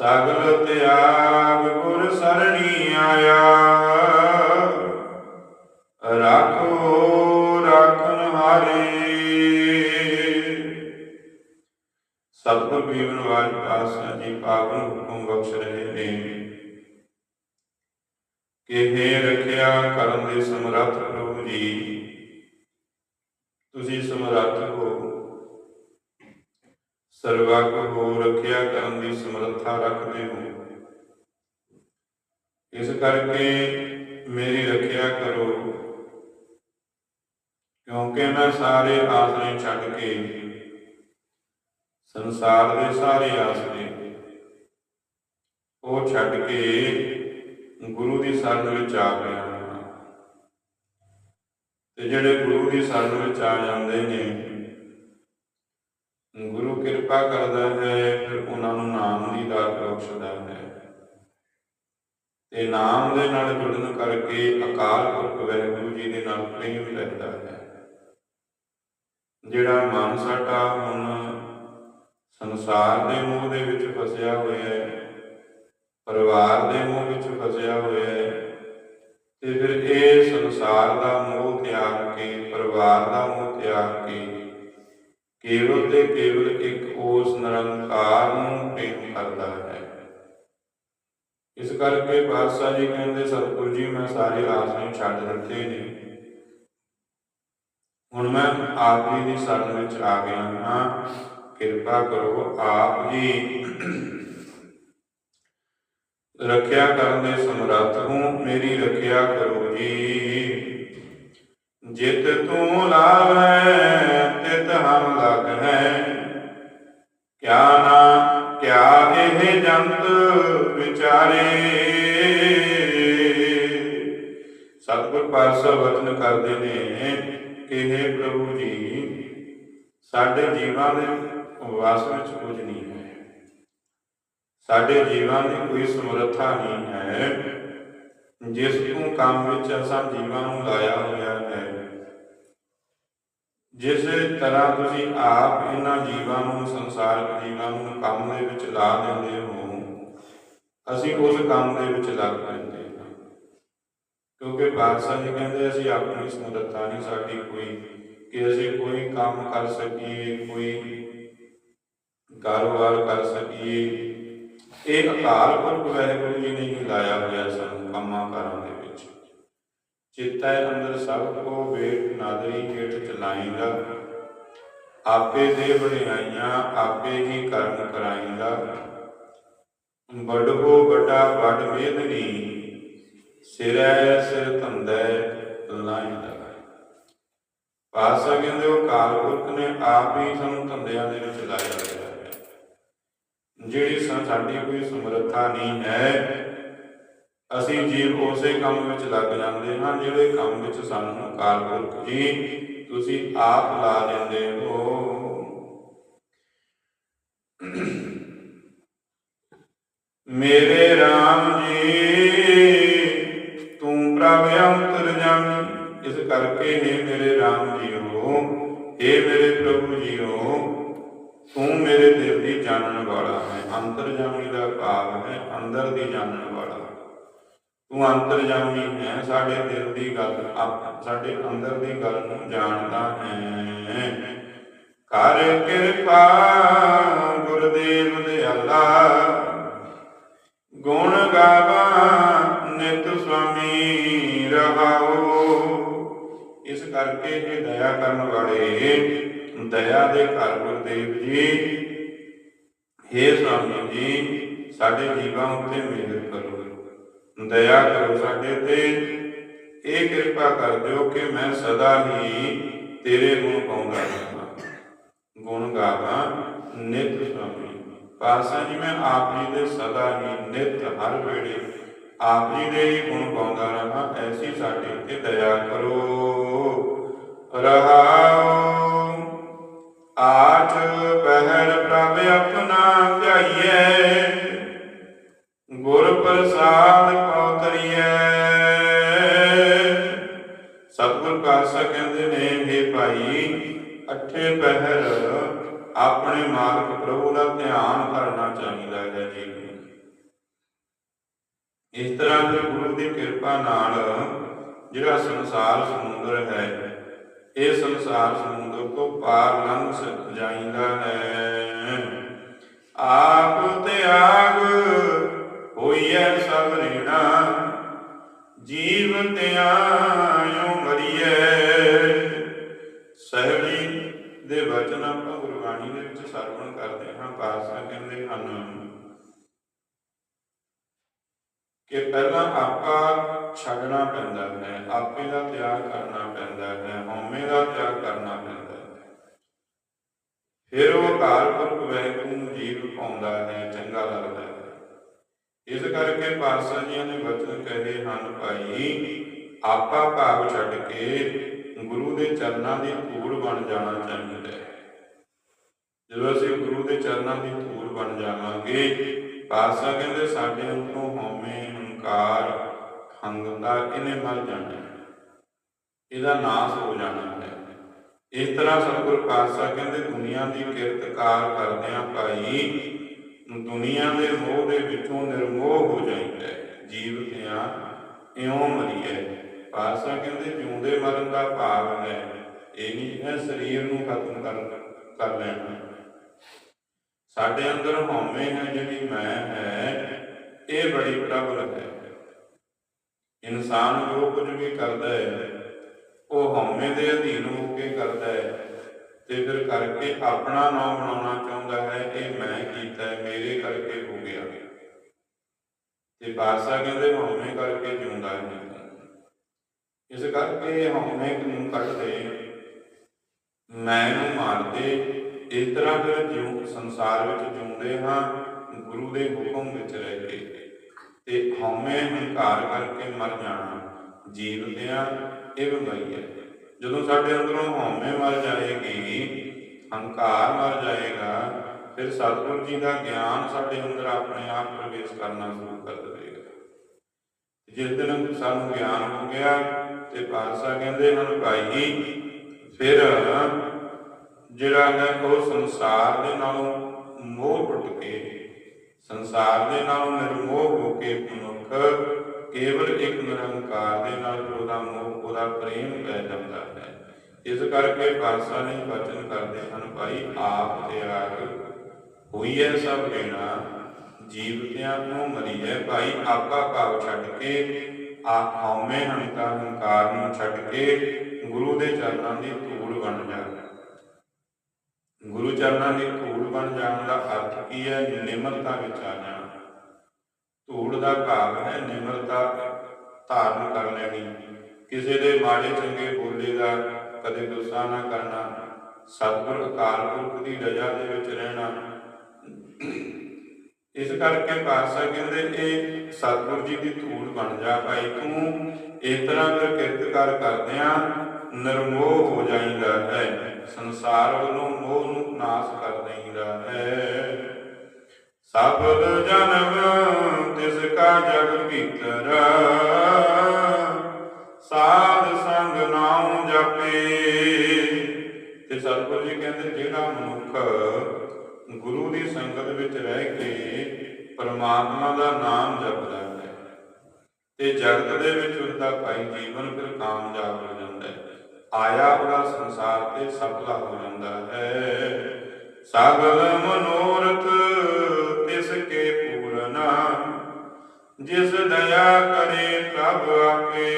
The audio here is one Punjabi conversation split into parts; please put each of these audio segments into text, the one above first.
ਸਗਲ ਤਿਆਗ ਗੁਰ ਸਰਣੀ ਆਇਆ। ਰਾਖੋ ਰਾਖਨ ਹਾਰੇ ਸਤਿਗੁਰ ਬੀਵਨ ਵਾਜ ਪਾਤਸ਼ਾਹ ਜੀ ਪਾਵਨ ਹੁਕਮ ਬਖਸ਼ ਰਹੇ ਨੇ। ਕਿ ਹੈ ਰੱਖਿਆ ਕਰਨ ਦੇ ਸਮਰੱਥ ਪ੍ਰਭੂ ਜੀ, ਤੁਸੀਂ ਸਮਰੱਥ ਹੋ ਹੋ ਰੱਖਿਆ ਕਰਨ ਦੀ ਸਮਰੱਥਾ ਰੱਖਦੇ ਹੋ। ਇਸ ਕਰਕੇ ਮੇਰੀ ਰੱਖਿਆ ਕਰੋ। ਕਿਉਂਕਿ ਮੈਂ ਸਾਰੇ ਆਸਰੇ ਛੱਡ ਕੇ ਸੰਸਾਰ ਦੇ ਸਾਰੇ ਆਸਰੇ ਉਹ ਛੱਡ ਕੇ ਗੁਰੂ ਦੀ ਸ਼ਰਨ ਵਿੱਚ ਆ ਗਿਆ ਤੇ ਜਿਹੜੇ ਗੁਰੂ ਦੀ ਸ਼ਰਨ ਵਿੱਚ ਆ ਜਾਂਦੇ ਨੇ ਕਿਰਪਾ ਕਰਦਾ ਹੈ, ਫਿਰ ਉਹਨਾਂ ਨੂੰ ਨਾਮ ਦੀ ਦਾਤ ਬਖਸ਼ਦਾ ਹੈ। ਤੇ ਨਾਮ ਦੇ ਨਾਲ ਜੁੜਨ ਕਰਕੇ ਅਕਾਲ ਪੁਰਖ ਵਾਹਿਗੁਰੂ ਜੀ ਦੇ ਨਾਲ ਪ੍ਰੇਮ ਰਹਿੰਦਾ ਹੈ। ਜਿਹੜਾ ਮਨ ਸਾਡਾ ਹੁਣ ਸੰਸਾਰ ਦੇ ਮੋਹ ਦੇ ਵਿੱਚ ਫਸਿਆ ਹੋਇਆ ਹੈ, ਪਰਿਵਾਰ ਦੇ ਮੋਹ ਵਿੱਚ ਫਸਿਆ ਹੋਇਆ ਹੈ, ਤੇ ਫਿਰ ਇਹ ਸੰਸਾਰ ਦਾ ਮੋਹ ਤਿਆਗ ਕੇ, ਪਰਿਵਾਰ ਦਾ ਮੋਹ ਤਿਆਗ ਕੇ ਕੇਵਲ ਤੇ ਕੇਵਲ ਇੱਕ ਉਸ ਨਿਰੰਕਾਰ ਨੂੰ ਪ੍ਰੇਮ ਕਰਦਾ ਹੈ। ਇਸ ਕਰਕੇ ਪਾਤਸ਼ਾਹ ਜੀ ਕਹਿੰਦੇ, ਸਤਿਗੁਰੂ ਜੀ, ਮੈਂ ਸਾਰੇ ਆਸਰੇ ਛੱਡ ਦਿੱਤੇ ਨੇ। ਹੁਣ ਮੈਂ ਆਪ ਜੀ ਦੀ ਸ਼ਰਨ ਵਿੱਚ ਆ ਗਿਆ ਹਾਂ। ਕਿਰਪਾ ਕਰੋ ਆਪ ਜੀ। ਰੱਖਿਆ ਕਰਨ ਦੇ ਸਮਰੱਥ ਹੋ, ਮੇਰੀ ਰੱਖਿਆ ਕਰੋ ਜੀ। ਜਿਤ ਤੂੰ ਲਾਵੈ ਤਿਤ ਹਮ ਕਿਆ ਨਾ ਕਿਆ ਇਹ ਜੰਤ ਵਿਚਾਰੇ। ਸਤਿਗੁਰ ਪਾਤਸ਼ਾਹ ਵਚਨ ਕਰਦੇ ਨੇ ਕਿ हे ਪ੍ਰਭੂ ਜੀ, ਸਾਡੇ ਜੀਵਾਂ ਦੇ ਵਾਸ ਵਿੱਚ ਕੁਝ ਨਹੀਂ ਹੈ। ਸਾਡੇ ਜੀਵਾਂ ਦੀ ਕੋਈ ਸਮਰੱਥਾ ਨਹੀਂ ਹੈ। ਜਿਸ ਨੂੰ ਕੰਮ ਵਿੱਚ ਅਸਾਂ ਜੀਵਾਂ ਨੂੰ ਲਾਇਆ ਹੋਇਆ ਹੈ। ਜਿਸ ਤਰ੍ਹਾਂ ਤੁਸੀਂ ਆਪ ਇਹਨਾਂ ਜੀਵਾਂ ਨੂੰ, ਸੰਸਾਰਕ ਜੀਵਾਂ ਨੂੰ ਕੰਮ ਦੇ ਵਿੱਚ ਲਾ ਦਿੰਦੇ ਹੋ, ਅਸੀਂ ਉਸ ਕੰਮ ਦੇ ਵਿੱਚ ਲੱਗ ਪੈਂਦੇ ਹਾਂ। ਕਿਉਂਕਿ ਬਾਦਸ਼ਾਹ ਜੀ ਕਹਿੰਦੇ, ਅਸੀਂ ਆਪਣੀ ਸਮਰੱਥਾ ਨਹੀਂ ਸਾਡੀ ਕੋਈ, ਕਿ ਅਸੀਂ ਕੋਈ ਕੰਮ ਕਰ ਸਕੀਏ, ਕੋਈ ਕਾਰੋਬਾਰ ਕਰ ਸਕੀਏ। ਇਹ ਅਕਾਲ ਪੁਰਖ ਵਾਹਿਗੁਰੂ ਜੀ ਨੇ ਹੀ ਲਾਇਆ ਹੋਇਆ ਸਾਨੂੰ ਕੰਮਾਂ ਕਾਰਾਂ ਦੇ ਚਿੱਤੈ ਅੰਦਰ ਸਭ ਕੋ ਵੇਟ ਨਾਦਰੀ ਹੇਠ ਚਲਾਈਂਦਾ ਆਪੇ ਦੇ ਵਡਿਆਈਆਂ ਆਪੇ ਹੀ ਕਰਨ ਕਰਾਈਂਦਾ ਬੜੋ ਵੱਡਾ ਵੱਡ ਮੇਦਨੀ ਸਿਰੈ ਸਿਰ ਧੰਦੈ ਲਾਈਂਦਾ ਪਾਸਾ ਕਹਿੰਦੇ ਉਹ ਕਾਲ ਪੁਰਖ ਨੇ, ਆਪ ਹੀ ਸਾਨੂੰ ਧੰਦਿਆਂ ਦੇ ਵਿੱਚ ਲਾਇਆ ਹੋਇਆ ਹੈ। ਜਿਹੜੀ ਸਾਡੀ ਕੋਈ ਸਮਰੱਥਾ ਨਹੀਂ ਹੈ ਅਸੀਂ ਜੀਵ ਉਸੇ ਕੰਮ ਵਿੱਚ ਲੱਗ ਜਾਂਦੇ ਹਾਂ, ਜਿਹੜੇ ਕੰਮ ਵਿੱਚ ਸਾਨੂੰ ਅਕਾਲ ਪੁਰਖ ਜੀ, ਤੁਸੀਂ ਆਪ ਲਾ ਦਿੰਦੇ ਹੋ। ਮੇਰੇ RAM ਜੀ, ਤੂੰ ਪ੍ਰਭ ਅੰਤਰਜਾਮੀ ਇਸ ਕਰਕੇ ਹੀ ਮੇਰੇ RAM ਜੀਓ ਏ ਮੇਰੇ ਪ੍ਰਭੂ ਜੀਓ, ਤੂੰ ਮੇਰੇ ਦਿਲ ਦੀ ਜਾਣਨ ਵਾਲਾ ਹੈ, ਅੰਤਰ ਜਾਣੀ ਦਾ ਭਾਵ ਹੈ, ਅੰਦਰ ਦੀ ਜਾਣਨ ਵਾਲਾ ਤੂੰ ਅੰਤਰਜਾਮੀ ਹੈ ਸਾਡੇ ਦਿਲ ਦੀ ਗੱਲ ਸਾਡੇ ਅੰਦਰ ਦੀ ਗੱਲ ਨੂੰ ਜਾਣਦਾ ਹੈ ਕਰ ਕਿਰਪਾ ਗੁਰਦੇਵ ਦਿਆਲਾ ਗੁਣ ਗਾਵਾ ਨਿਤ ਸੁਆਮੀ ਰਹਾਓ। ਇਸ ਕਰਕੇ ਇਹ ਦਇਆ ਕਰਨ ਵਾਲੇ, ਦਇਆ ਦੇ ਘਰ ਗੁਰਦੇਵ ਜੀ हे ਸੁਆਮੀ ਜੀ, ਸਾਡੇ ਜੀਵਾਂ ਉੱਤੇ ਮਿਹਰ ਕਰੋ। ਦਇਆ ਕਰੋ ਸਾਡੇ ਤੇ। ਇਹ ਕਿਰਪਾ ਕਰ ਦਿਓ ਕਿ ਮੈਂ ਸਦਾ ਹੀ ਤੇਰੇ ਗੁਣ ਗਾਉਂਦਾ ਰਹਾਂ। ਗੁਣ ਗਾਵਾਂ ਨਿਤ ਸੁਆਮੀ ਪਾਸਾ ਜੀ, ਮੈਂ ਆਪ ਜੀ ਦੇ ਸਦਾ ਹੀ ਨਿਤ ਹਰ ਵੇਲੇ ਆਪ ਜੀ ਦੇ ਹੀ ਗੁਣ ਗਾਉਂਦਾ ਰਹਾਂ। ਐਸੀ ਸਾਡੇ ਤੇ ਦਇਆ ਕਰੋ। ਰਹਾਉ ਆਠ ਪਹਿਰ ਪ੍ਰਭ ਆਪਣਾ ਧਿਆਈਏ ਗੁਰ ਪ੍ਰਸਾਦ ਕਉ ਤਰੀਐ ਸਤਿਗੁਰ ਪਾਤਸ਼ਾਹ ਕਹਿੰਦੇ ਨੇ हे ਭਾਈ, ਅੱਠੇ ਪਹਿਰ ਆਪਣੇ ਮਾਲਕ ਪ੍ਰਭੂ ਦਾ ਧਿਆਨ ਕਰਨਾ ਚਾਹੀਦਾ ਹੈ ਜੀ ਇਸ ਤਰ੍ਹਾਂ ਫਿਰ ਗੁਰੂ ਦੀ ਕਿਰਪਾ ਨਾਲ ਜਿਹੜਾ ਸੰਸਾਰ ਸਮੁੰਦਰ ਹੈ, ਇਹ ਸੰਸਾਰ ਸਮੁੰਦਰ ਤੋਂ ਪਾਰ ਲੰਘ ਸ- ਜਾਂਦਾ ਹੈ। ਆਪ ਤਿਆਗ ਤਿਆਇਓ ਮਰੀਐ ਸਹਿਬ ਦੇ ਵਚਨ ਆਪਾਂ ਗੁਰਬਾਣੀ ਦੇ ਵਿੱਚ ਸਰਵਣ ਕਰਦੇ ਹਾਂ, ਪਾਤਸ਼ਾਹ ਕਹਿੰਦੇ ਹਨ, ਕਿ ਪਹਿਲਾਂ ਆਪਾ ਛੱਡਣਾ ਪੈਂਦਾ ਹੈ, ਆਪੇ ਦਾ ਤਿਆਗ ਕਰਨਾ ਪੈਂਦਾ ਹੈ, ਹਉਮੈ ਦਾ ਤਿਆਗ ਕਰਨਾ ਪੈਂਦਾ ਹੈ। ਫਿਰ ਉਹ ਅਕਾਲ ਪੁਰਖ ਵੈਕੂ ਨੂੰ ਜੀਵ ਪਾਉਂਦਾ ਹੈ, ਚੰਗਾ ਲੱਗਦਾ ਹੈ। ਇਸ ਕਰਕੇ ਪਾਤਸ਼ਾਹ ਜੀ ਨੇ ਵਚਨ ਕਹੇ, ਹਨ ਭਾਈ, ਆਪਾ ਭਾਵ ਛੱਡ ਕੇ ਗੁਰੂ ਦੇ ਚਰਨਾਂ ਦੀ ਧੂੜ ਬਣ ਜਾਣਾ ਚਾਹੀਦਾ ਹੈ। ਜਦੋਂ ਅਸੀਂ ਗੁਰੂ ਦੇ ਚਰਨਾਂ ਦੀ ਧੂੜ ਬਣ ਜਾਵਾਂਗੇ, ਪਾਤਸ਼ਾਹ ਕਹਿੰਦੇ, ਸਾਡੇ ਅੰਦਰੋਂ ਹਉਮੈ ਹੰਕਾਰ ਹੰਗਦਾ ਇਹਨੇ ਮਰ ਜਾਣਾ? ਇਹਦਾ ਨਾਸ ਹੋ ਜਾਣਾ ਹੈ। ਇਸ ਤਰ੍ਹਾਂ ਸਤਿਗੁਰ ਪਾਤਸ਼ਾਹ ਕਹਿੰਦੇ, ਦੁਨੀਆ ਦੀ ਕਿਰਤਕਾਰ ਕਰਦਿਆਂ ਭਾਈ ਦੁਨੀਆ ਦੇ ਮੋਹ ਦੇ ਵਿੱਚੋਂ ਨਿਰਮੋਹ ਹੋ ਜਾਂਦਾ ਹੈ। ਜੀਵ ਤਿਆਂ ਇਉਂ ਮਰੀਏ ਪਾਤਸ਼ਾਹ ਕਹਿੰਦੇ ਜਿਉਂਦੇ ਮਰਨ ਦਾ ਭਾਵ ਹੈ। ਇਹ ਨਹੀਂ ਹੈ ਸਰੀਰ ਨੂੰ ਖਤਮ ਕਰ ਕਰ ਲੈਣਾ। ਸਾਡੇ ਅੰਦਰ ਹਉਮੈ ਹੈ ਜਿਹੜੀ ਮੈਂ ਹੈ, ਇਹ ਬੜੀ ਪ੍ਰਬਲ ਹੈ। ਇਨਸਾਨ ਜੋ ਕੁਝ ਵੀ ਕਰਦਾ ਹੈ, ਉਹ ਹਉਮੈ ਦੇ ਅਧੀਨ ਹੋ ਕੇ ਕਰਦਾ ਹੈ। ਤੇ ਫਿਰ ਕਰਕੇ ਆਪਣਾ ਨਾਮ ਬਣਾਉਣਾ ਚਾਹੁੰਦਾ ਹੈ, ਇਹ ਮੈਂ ਕੀਤਾ ਮੇਰੇ ਕਰਕੇ ਹੋ ਗਿਆ। ਤੇ ਬਾਦਸ਼ਾਹ ਕਹਿੰਦੇ, ਹਉਮੈ ਕਰਕੇ ਜਿਉਂਦਾ ਹੈ। ਇਸ ਕਰਕੇ ਹਉਮੈ ਨੂੰ ਕੱਢ ਮੈਂ ਨੂੰ ਮਾਰਦੇ। ਇਸ ਤਰ੍ਹਾਂ ਫਿਰ ਜਿਉ ਸੰਸਾਰ ਵਿੱਚ ਜਿਉਂਦੇ ਹਾਂ, ਗੁਰੂ ਦੇ ਹੁਕਮ ਵਿੱਚ ਰਹਿ ਕੇ। ਤੇ ਹਉਮੈ ਹੰਕਾਰ ਕਰਕੇ ਮਰ ਜਾਣਾ ਜੀਵ ਜੀਵਦਿਆਂ ਇਹ ਬੰਗਾਈ ਹੈ। ਜਦੋਂ ਸਾਡੇ ਅੰਦਰੋਂ ਹਉਮੈ ਮਰ ਜਾਏਗੀ, ਹੰਕਾਰ ਮਰ ਜਾਏਗਾ, ਫਿਰ ਸਤਿਗੁਰ ਜੀ ਦਾ ਗਿਆਨ ਸਾਡੇ ਅੰਦਰ ਆਪਣੇ ਆਪ ਪ੍ਰਵੇਸ਼ ਕਰਨਾ ਸ਼ੁਰੂ ਕਰ ਦੇਵੇਗਾ। ਜਿਸ ਦਿਨ ਸਾਨੂੰ ਗਿਆਨ ਹੋ ਗਿਆ ਤੇ ਪਾਤਸ਼ਾਹ ਕਹਿੰਦੇ ਹਨ, ਭਾਈ, ਫਿਰ ਜਿਹੜਾ ਹੈ ਉਹ ਸੰਸਾਰ ਦੇ ਨਾਲੋਂ ਮੋਹ ਟੁੱਟ ਕੇ, ਸੰਸਾਰ ਦੇ ਨਾਲੋਂ ਨਿਰਮੋਹ ਹੋ ਕੇ ਮਨੁੱਖ ਕੇਵਲ ਇੱਕ ਨਿਰੰਕਾਰ ਦੇ ਨਾਲ ਉਹਦਾ ਮੋਹ, ਉਹਦਾ ਪ੍ਰੇਮ ਪੈ ਜਾਂਦਾ ਹੈ। ਇਸ ਕਰਕੇ ਪਾਤਸ਼ਾਹ ਨੇ ਵਚਨ ਕਰਦੇ ਹਨ, ਭਾਈ, ਆਪ ਤਿਆਗ। ਹੋਈਐ ਸਭ ਦੇਣਾ ਜੀਵਤਿਆਂ ਨੂੰ ਮਰੀਐ ਭਾਈ, ਆਪਾ ਭਾਵ ਛੱਡ ਕੇ, ਆ ਹਉਮੈ ਹੰਕਾਰ ਹੰਕਾਰ ਨੂੰ ਛੱਡ ਕੇ ਗੁਰੂ ਦੇ ਚਰਨਾਂ ਦੀ ਧੂੜ ਬਣ ਜਾ। ਗੁਰੂ ਚਰਨਾਂ ਦੀ ਧੂੜ ਬਣ ਜਾਣ ਦਾ ਅਰਥ ਕੀ ਹੈ ਨਿਮਰਤਾ ਵਿੱਚ ਆ ਜਾਣਾ। ਧੂੜ ਦਾ ਭਾਵ ਹੈ, ਨਿਮਰਤਾ ਧਾਰਨ ਕਰ ਲੈਣੀ ਕਿਸੇ ਦੇ ਮਾੜੇ ਚੰਗੇ ਬੋਲੇ ਦਾ ਕਦੇ ਗੁੱਸਾ ਨਾ ਕਰਨਾ। ਸਤਿਗੁਰ ਅਕਾਲ ਪੁਰਖ ਦੀ ਰਜਾ ਦੇ ਵਿੱਚ ਰਹਿਣਾ। ਇਸ ਕਰਕੇ ਪਾਤਸ਼ਾਹ ਕਹਿੰਦੇ, ਇਹ ਸਤਿਗੁਰ ਜੀ ਦੀ ਧੂੜ ਬਣ ਜਾ ਭਾਈ, ਤੂੰ ਇਸ ਤਰ੍ਹਾਂ ਫਿਰ ਕਿਰਤਕਾਰ ਕਰਦਿਆਂ ਨਿਰਮੋਹ ਹੋ ਜਾਂਦਾ ਹੈ। ਸੰਸਾਰ ਵੱਲੋਂ ਮੋਹ ਨੂੰ ਨਾਸ ਕਰ ਦੇਈਦਾ ਹੈ। ਸਬਦ ਜਨਮ ਤਿਸ ਕਾ ਜਗ ਭੀਤਰ। ਸਾਧ ਸੰਗ ਨਾਮ ਜਪੇ। ਤੇ ਸਤਿਗੁਰੂ ਜੀ ਕਹਿੰਦੇ, ਜਿਹੜਾ ਮਨੁੱਖ ਗੁਰੂ ਦੀ ਸੰਗਤ ਵਿੱਚ ਰਹਿ ਕੇ ਪਰਮਾਤਮਾ ਦਾ ਨਾਮ ਜਪਦਾ ਹੈ, ਤੇ ਜਗਤ ਦੇ ਵਿੱਚ ਉਸਦਾ ਭਾਈ ਜੀਵਨ ਫਿਰ ਕਾਮਯਾਬ ਹੋ ਜਾਂਦਾ ਹੈ। ਆਇਆ ਉਹਦਾ ਸੰਸਾਰ ਤੇ ਸਫਲਾ ਹੋ ਜਾਂਦਾ ਹੈ। ਸਗਲ ਮਨੋਰਥ ਕੇ ਪੂਰਨਾ, ਜਿਸ ਦਇਆ ਕਰੇ ਪ੍ਰਭ ਆਪੇ।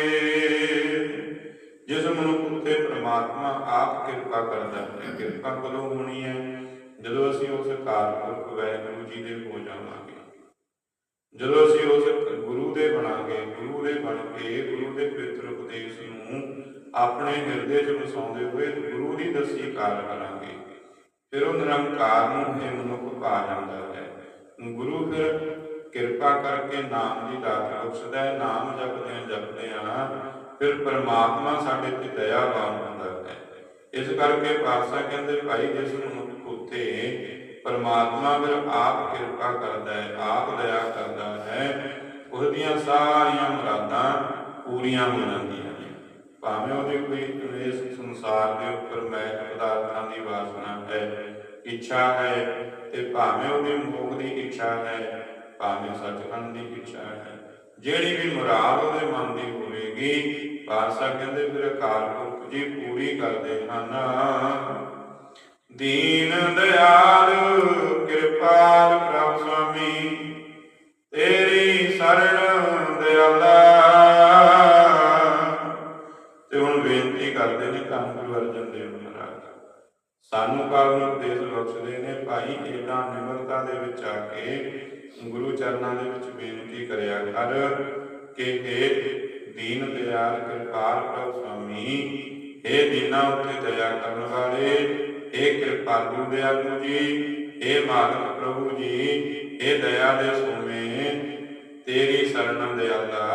ਜਿਸ ਮਨੁੱਖ ਉਤੇ ਪ੍ਰਮਾਤਮਾ ਆਪ ਕਿਰਪਾ ਕਰਦਾ ਹੈ, ਕਿਰਪਾ ਕਦੋਂ ਹੋਣੀ ਹੈ? ਜਦੋਂ ਅਸੀਂ ਉਸ ਕਾਰਪੁਰਖ ਵਾਹਿਗੁਰੂ ਜੀ ਦੇ ਹੋ ਜਾਵਾਂਗੇ। ਜਦੋਂ ਅਸੀਂ ਉਸ ਗੁਰੂ ਦੇ ਬਣਾਂਗੇ, ਗੁਰੂ ਦੇ ਬਣ ਕੇ, ਗੁਰੂ ਦੇ ਪਵਿੱਤਰ ਉਪਦੇਸ਼ ਨੂੰ ਆਪਣੇ ਹਿਰਦੇ 'ਚ ਵਸਾਉਂਦੇ ਹੋਏ ਗੁਰੂ ਦੀ ਦਸੀ ਕਾਰ ਕਰਾਂਗੇ, ਫਿਰ ਉਹ ਨਿਰੰਕਾਰ ਨੂੰ ਇਹ ਮਨੁੱਖ ਪਾ ਜਾਂਦਾ ਹੈ। ਗੁਰੂ ਫਿਰ ਕਿਰਪਾ ਕਰਕੇ ਨਾਮ ਦੀ ਦਾਤ ਬਖਸ਼ਦਾ ਹੈ, ਨਾਮ ਜਪਦੇ ਜਪਦੇ ਆ ਫਿਰ ਪਰਮਾਤਮਾ ਸਾਡੇ ਤੇ ਦਇਆਵਾਨ ਹੁੰਦਾ ਹੈ। ਇਸ ਕਰਕੇ ਪਾਤਸ਼ਾਹ ਕਹਿੰਦੇ, ਭਾਈ ਜਿਸ ਮਨੁੱਖ ਉਤੇ ਪਰਮਾਤਮਾ ਫਿਰ ਆਪ ਕਿਰਪਾ ਕਰਦਾ ਹੈ, ਆਪ ਦਇਆ ਕਰਦਾ ਹੈ, ਉਹਦੀਆਂ ਸਾਰੀਆਂ ਮੁਰਾਦਾਂ ਪੂਰੀਆਂ ਹੋ ਜਾਂਦੀਆਂ ਨੇ। ਭਾਵੇਂ ਉਹਦੇ ਕੋਈ ਇਸ ਸੰਸਾਰ ਦੇ ਉੱਪਰ ਮੈਲ ਪਦਾਰਥਾਂ ਦੀ ਵਾਸਨਾ ਹੈ ਇੱਛਾ ਹੈ ਤੇ ਭਾਵੇਂ ਉਹਦੀ ਮੁਖ ਦੀ ਇੱਛਾ ਹੈ, ਭਾਵੇਂ ਸੱਚਖੰਡ ਦੀ ਇੱਛਾ ਹੈ। ਜਿਹੜੀ ਵੀ ਮੁਰਾਦ ਉਹਦੇ ਮਨ ਦੀ ਹੋਵੇਗੀ, ਪਾਤਸ਼ਾਹ ਕਹਿੰਦੇ ਫਿਰ ਅਕਾਲ ਪੁਰਖ ਜੀ ਪੂਰੀ ਕਰਦੇ ਹਨ। ਦੀਨ ਦਿਆਲ, ਕਿਰਪਾਲ ਪ੍ਰਭ ਸੁਆਮੀ, ਤੇਰੀ ਸਰਣ ਦਿਆਲਾ। ਤੇ ਹੁਣ ਬੇਨਤੀ ਕਰਦੇ ਨੇ ਧੰਨ ਗੁਰੂ ਅਰਜਨ ਦੇਵ ਸਾਨੂੰ ਕਾਰਨ ਉਪਦੇਸ਼ ਬਖਸ਼ਦੇ ਨੇ ਭਾਈ ਏਦਾਂ ਨਿਮਰਤਾ ਦੇ ਵਿੱਚ ਆ ਕੇ ਗੁਰੂ ਚਰਨਾਂ ਦੇ ਵਿੱਚ ਬੇਨਤੀ ਕਰਿਆ ਕਰ ਕਿ हे ਦੀਨ ਦਿਆਲ ਕਿਰਪਾਲ ਪ੍ਰਭ ਸੁਆਮੀ हे ਦੀਨਾ ਉੱਤੇ ਦਇਆ ਕਰਨ ਵਾਲੇ हे ਕਿਰਪਾਲੂ ਦਿਆਲੂ ਜੀ हे ਮਾਲਕ ਪ੍ਰਭੂ ਜੀ हे ਦਇਆ ਦੇ ਸੋਮੇ ਤੇਰੀ ਸਰਣ ਦਿਆਲਾ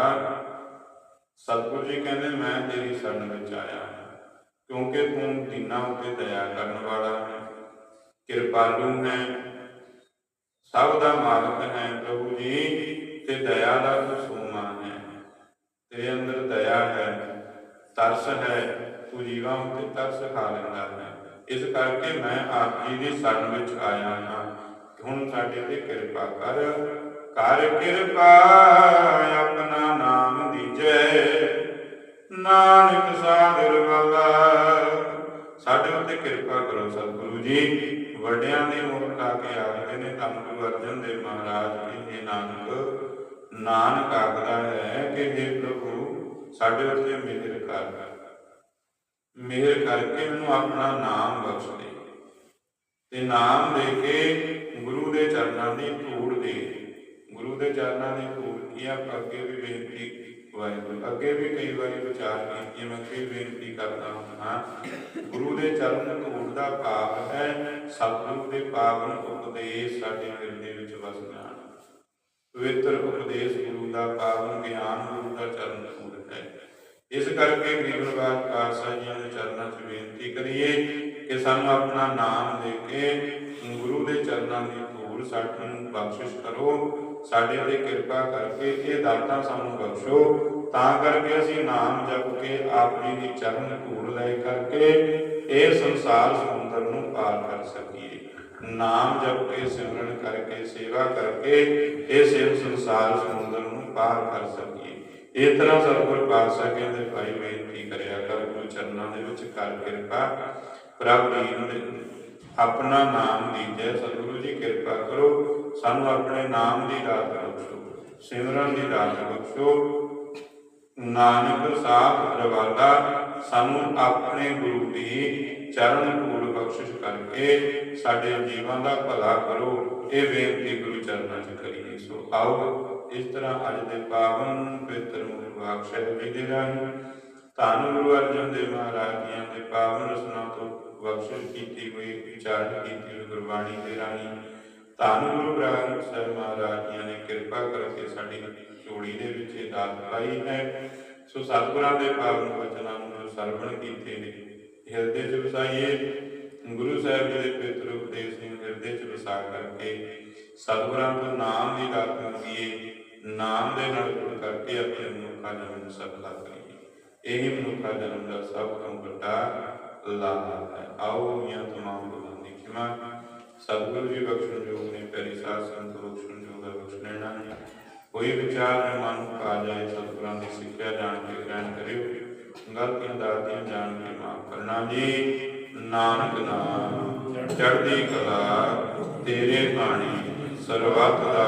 ਸਤਿਗੁਰੂ ਜੀ ਕਹਿੰਦੇ ਮੈਂ ਤੇਰੀ ਸ਼ਰਨ ਵਿੱਚ ਆਇਆ ਹਾਂ ਕਿਉਂਕਿ ਤੂੰ ਦੀਨਾਂ ਉੱਤੇ ਦਇਆ ਕਰਨ ਵਾਲਾ ਹੈ ਕਿਰਪਾਲੂ ਹੈ। ਸਭ ਦਾ ਮਾਲਕ ਹੈ ਪ੍ਰਭੂ ਜੀ, ਤੇ ਦਇਆ ਦਾ ਤੂੰ ਹੈ। ਤੇਰੇ ਅੰਦਰ ਦਇਆ ਹੈ, ਤਰਸ ਹੈ, ਤੂੰ ਜੀਵਾਂ ਉੱਤੇ ਤਰਸ ਖਾ ਲੈਂਦਾ ਹੈ। ਇਸ ਕਰਕੇ ਮੈਂ ਆਪ ਜੀ ਦੀ ਸ਼ਰਨ ਵਿੱਚ ਆਇਆ ਹਾਂ। ਹੁਣ ਸਾਡੇ ਤੇ ਕਿਰਪਾ ਕਰ ਕਰ ਕਿਰਪਾ, ਆਪਣਾ ਨਾਮ ਦੀਜੈ। ਨਾਨਕ ਸਾਗਰ ਵਾਲਾ। ਸਾਡੇ ਉੱਤੇ ਕਿਰਪਾ ਕਰੋ ਸਤਿਗੁਰੂ ਜੀ। ਵੱਡਿਆਂ ਦੀ ਮੁਖ ਲਾ ਕੇ ਆਖਦੇ ਨੇ, ਧੰਨ ਗੁਰੂ ਅਰਜਨ ਦੇਵ ਮਹਾਰਾਜ ਜੀ ਨਾਨਕ। ਨਾਨਕ ਆਖਦਾ ਹੈ ਕਿ हे ਪ੍ਰਭੂ, ਸਾਡੇ ਉੱਤੇ ਮਿਹਰ ਕਰ। ਮਿਹਰ ਕਰਕੇ ਮੈਨੂੰ ਆਪਣਾ ਨਾਮ ਬਖਸ਼ ਦੇ। ਤੇ ਨਾਮ ਦੇ ਕੇ ਗੁਰੂ ਦੇ ਚਰਨਾਂ ਦੀ ਧੂੜ ਦੇ। ਗੁਰੂ ਦੇ ਚਰਨਾਂ ਦੀ ਧੂੜ ਕੀ ਆ? ਅੱਗੇ ਵੀ ਬੇਨਤੀ ਵਾਹਿਗੁਰੂ ਅੱਗੇ ਵੀ ਕਈ ਵਾਰੀ ਵਿਚਾਰ ਕੀਤੀ ਮੈਂ ਫਿਰ ਬੇਨਤੀ ਕਰਦਾ ਹਾਂ। ਗੁਰੂ ਦੇ ਚਰਨ ਧੂੜ ਦਾ ਭਾਵ ਹੈ, ਸਤਿਗੁਰੂ ਦੇ ਪਾਵਨ ਉਪਦੇਸ਼ ਸਾਡੇ ਹਿਰਦੇ ਵਿੱਚ ਵਸ ਜਾਣ ਪਵਿੱਤਰ ਉਪਦੇਸ਼ ਗੁਰੂ ਦਾ ਪਾਵਨ, ਗਿਆਨ ਗੁਰੂ ਦਾ ਚਰਨ ਧੂੜ ਹੈ। ਇਸ ਕਰਕੇ ਗਰੀਬ ਨਿਵਾਜ ਪਾਤਸ਼ਾਹ ਜੀਆਂ ਦੇ ਚਰਨਾਂ 'ਚ ਬੇਨਤੀ ਕਰੀਏ ਕਿ ਸਾਨੂੰ ਆਪਣਾ ਨਾਮ ਦੇ ਕੇ ਗੁਰੂ ਦੇ ਚਰਨਾਂ ਦੀ ਧੂੜ ਸਾਨੂੰ ਬਖਸ਼ਿਸ਼ ਕਰੋ। ਸਾਡੇ ਤੇ ਕਿਰਪਾ ਕਰਕੇ ਇਹ ਦਾਤਾਂ ਸਾਨੂੰ ਬਖਸ਼ੋ, ਤਾਂ ਕਰਕੇ ਅਸੀਂ ਨਾਮ ਜਪ ਕੇ ਆਪਣੀ ਦੀ ਚਰਨ ਧੂੜ ਲੈ ਕਰਕੇ ਇਹ ਸੰਸਾਰ ਸਮੁੰਦਰ ਨੂੰ ਪਾਰ ਕਰ ਸਕੀਏ। ਨਾਮ ਜਪ ਕੇ, ਸਿਮਰਨ ਕਰਕੇ, ਸੇਵਾ ਕਰਕੇ ਇਹ ਸਿਰ ਸੰਸਾਰ ਸਮੁੰਦਰ ਨੂੰ ਪਾਰ ਕਰ ਸਕੀਏ। ਇਸ ਤਰ੍ਹਾਂ ਸਤਿਗੁਰ ਪਾਤਸ਼ਾਹ ਕਹਿੰਦੇ ਭਾਈ ਬੇਨਤੀ ਕਰਿਆ ਕਰ, ਗੁਰੂ ਚਰਨਾਂ ਦੇ ਵਿੱਚ ਕਰ ਕਿਰਪਾ। ਪ੍ਰਭ ਜੀ ਦੇ ਆਪਣਾ ਨਾਮ ਦੀਜੈ, ਸਤਿਗੁਰੂ ਜੀ ਕਿਰਪਾ ਕਰੋ। ਸਾਨੂੰ ਆਪਣੇ ਨਾਮ ਦੀ ਦਾਤ ਬਖਸ਼ੋ ਸਿਮਰਨ ਦੀ ਦਾਤ ਬਖਸ਼ੋ ਨਾਨਕ ਸਾਥ ਰਵਾਲਾ ਸਾਨੂੰ ਆਪਣੇ ਗੁਰੂ ਦੀ ਚਰਨ ਧੂੜ ਬਖਸ਼ਿਸ਼ ਕਰਕੇ ਸਾਡੇ ਜੀਵਾਂ ਦਾ ਭਲਾ ਕਰੋ। ਇਹ ਬੇਨਤੀ ਗੁਰੂ ਚਰਨਾਂ 'ਚ ਕਰੀਏ। ਸੋ ਆਓ ਇਸ ਤਰ੍ਹਾਂ ਅੱਜ ਦੇ ਪਾਵਨ ਪਵਿੱਤਰ ਮੁਬਾਰਕ ਸਾਹਿਬ ਜੀ ਦੇ ਰਾਹੀਂ ਧੰਨ ਗੁਰੂ ਅਰਜਨ ਦੇਵ ਮਹਾਰਾਜ ਜੀਆਂ ਦੇ ਪਾਵਨ ਰਸਨਾ ਤੋਂ ਬਖਸ਼ਿਸ਼ ਕੀਤੀ ਹੋਈ ਵਿਚਾਰ ਕੀਤੀ ਹੋਈ ਗੁਰਬਾਣੀ ਦੇ ਰਾਹੀਂ ਧੰਨ ਗੁਰੂ ਗ੍ਰੰਥ ਸਾਹਿਬ ਮਹਾਰਾਜ ਜੀਆਂ ਨੇ ਕਿਰਪਾ ਕਰਕੇ ਸਾਡੀ ਝੋਲੀ ਦੇ ਵਿੱਚ ਇਹ ਦਾਤ ਪਾਈ ਹੈ। ਸੋ ਸਤਿਗੁਰਾਂ ਦੇ ਪਾਵਨ ਵਚਨਾਂ ਨੂੰ ਸਰਵਣ ਕੀਤੇ ਨੇ। ਹਿਰਦੇ 'ਚ ਵਸਾਈਏ। ਗੁਰੂ ਸਾਹਿਬ ਜੀ ਦੇ ਪਵਿੱਤਰ ਉਪਦੇਸ਼ ਨੂੰ ਹਿਰਦੇ 'ਚ ਵਸਾ ਕਰਕੇ ਸਤਿਗੁਰਾਂ ਤੋਂ ਨਾਮ ਦੀ ਦਾਤ ਮੰਗੀਏ। ਨਾਮ ਦੇ ਨਾਲ ਜੁੜ ਕਰਕੇ ਆਪਣੇ ਮਨੁੱਖਾ ਜਨਮ ਨੂੰ ਸਫਲਾ ਕਰੀਏ। ਇਹੀ ਮਨੁੱਖਾ ਜਨਮ ਦਾ ਸਭ ਤੋਂ ਵੱਡਾ ਲਾਭ ਹੈ। ਆਓ ਮੀਆਂ ਤਮਾਮ ਗੁਰਾਂ ਦੀ ਖਿਮਾ ਸਤਿਗੁਰੂ ਜੀ ਬਖਸ਼ਣ ਜੋਗ ਨੇ, ਪਿਆਰੀ ਸਾਧ ਸੰਤ ਬਖਸ਼ਣ ਜੋਗ ਹੈ ਬਖਸ਼ਣੇ ਨਾ। ਕੋਈ ਵਿਚਾਰ ਜੋ ਮਨ ਨੂੰ ਜਾਏ, ਸਤਿਗੁਰਾਂ ਦੀ ਸਿੱਖਿਆ ਜਾਣ ਕੇ ਗ੍ਰਹਿਣ ਕਰਿਓ। ਗਲਤੀਆਂ, ਦਾਤੀਆਂ ਜਾਣ ਕੇ ਮਾਫ ਕਰਨਾ ਜੀ। ਨਾਨਕ ਨਾਮ, ਚੜ੍ਹਦੀ ਕਲਾ, ਤੇਰੇ ਬਾਣੀ ਸਰਬੱਤ ਦਾ